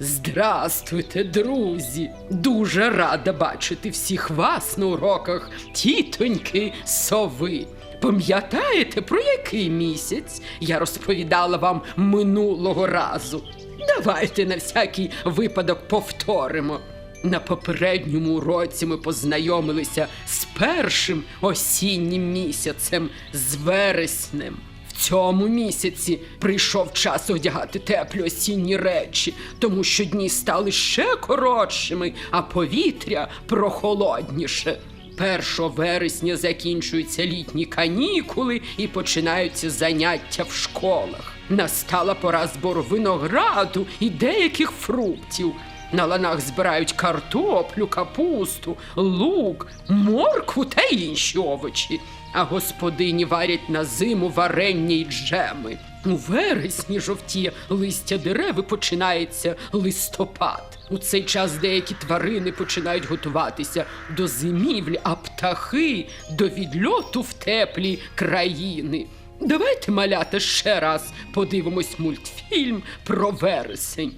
Здрастуйте, друзі! Дуже рада бачити всіх вас на уроках тітоньки сови. Пам'ятаєте, про який місяць я розповідала вам минулого разу? Давайте на всякий випадок повторимо. На попередньому уроці ми познайомилися з першим осіннім місяцем, з вереснем. Цьому місяці прийшов час одягати теплі осінні речі, тому що дні стали ще коротшими, а повітря прохолодніше. 1 вересня закінчуються літні канікули і починаються заняття в школах. Настала пора збору винограду і деяких фруктів. На ланах збирають картоплю, капусту, лук, моркву та інші овочі. А господині варять на зиму варення й джеми. У вересні жовтіє листя дерев починається листопад. У цей час деякі тварини починають готуватися до зимівлі, а птахи до відльоту в теплі країни. Давайте, малята, ще раз подивимось мультфільм про вересень.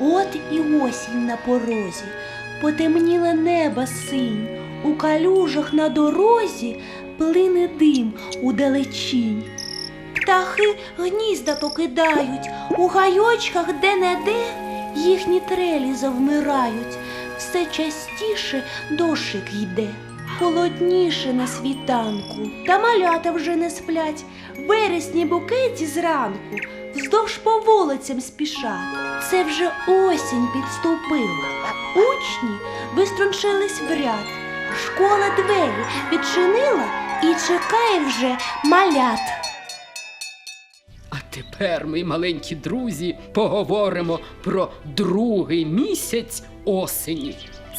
От і осінь на порозі, потемніле небо синь, у калюжах на дорозі плине дим у далечінь. Птахи гнізда покидають, у гайочках де-не-де їхні трелі завмирають, все частіше дощик йде. Холодніше на світанку, та малята вже не сплять, в березні букеті зранку, вздовж по вулицям спішать. Це вже осінь підступила. Учні виструнчились в ряд. Школа двері відчинила і чекає вже малят. А тепер, мої маленькі друзі, поговоримо про другий місяць осені.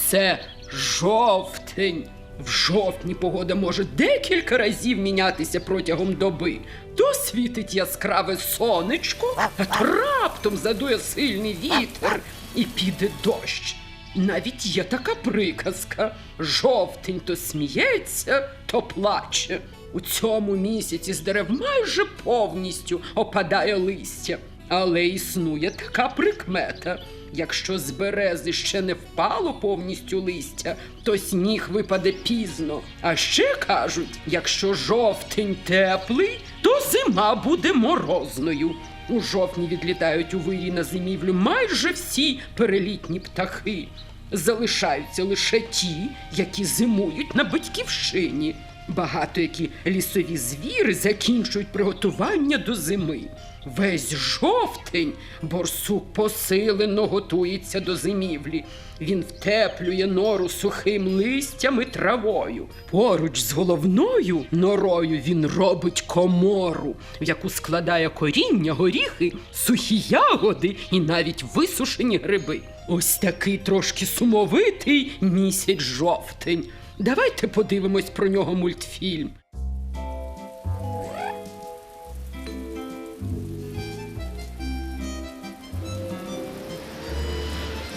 Це жовтень. В жовтні погода може декілька разів мінятися протягом доби. То світить яскраве сонечко, а то раптом задує сильний вітер і піде дощ. Навіть є така приказка: жовтень то сміється, то плаче. У цьому місяці з дерев майже повністю опадає листя. Але існує така прикмета. Якщо з берези ще не впало повністю листя, то сніг випаде пізно. А ще кажуть, якщо жовтень теплий, то зима буде морозною. У жовтні відлітають у вирі на зимівлю майже всі перелітні птахи. Залишаються лише ті, які зимують на батьківщині. Багато які лісові звіри закінчують приготування до зими. Весь жовтень борсук посилено готується до зимівлі. Він втеплює нору сухим листям і травою. Поруч з головною норою він робить комору, в яку складає коріння, горіхи, сухі ягоди і навіть висушені гриби. Ось такий трошки сумовитий місяць жовтень. Давайте подивимось про нього мультфільм.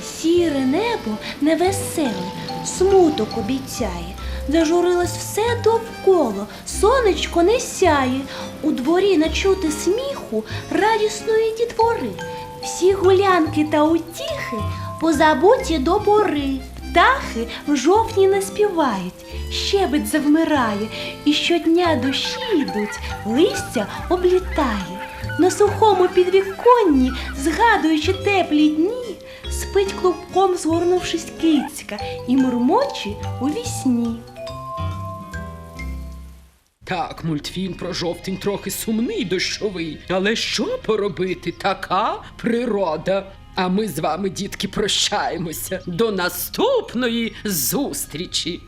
Сіре небо невеселе, смуток обіцяє. Зажурилось все довкола, сонечко не сяє. У дворі начути сміху радісної дітвори. Всі гулянки та утіхи позабуті до пори. Птахи в жовтні не співають, щебет завмирає, і щодня дощі йдуть, листя облітає. На сухому підвіконні, згадуючи теплі дні, спить клубком, згорнувшись кицька, і мурмочі у вісні. Так, мультфільм про жовтень трохи сумний дощовий. Але що поробити? Така природа. А ми з вами, дітки, прощаємося. До наступної зустрічі!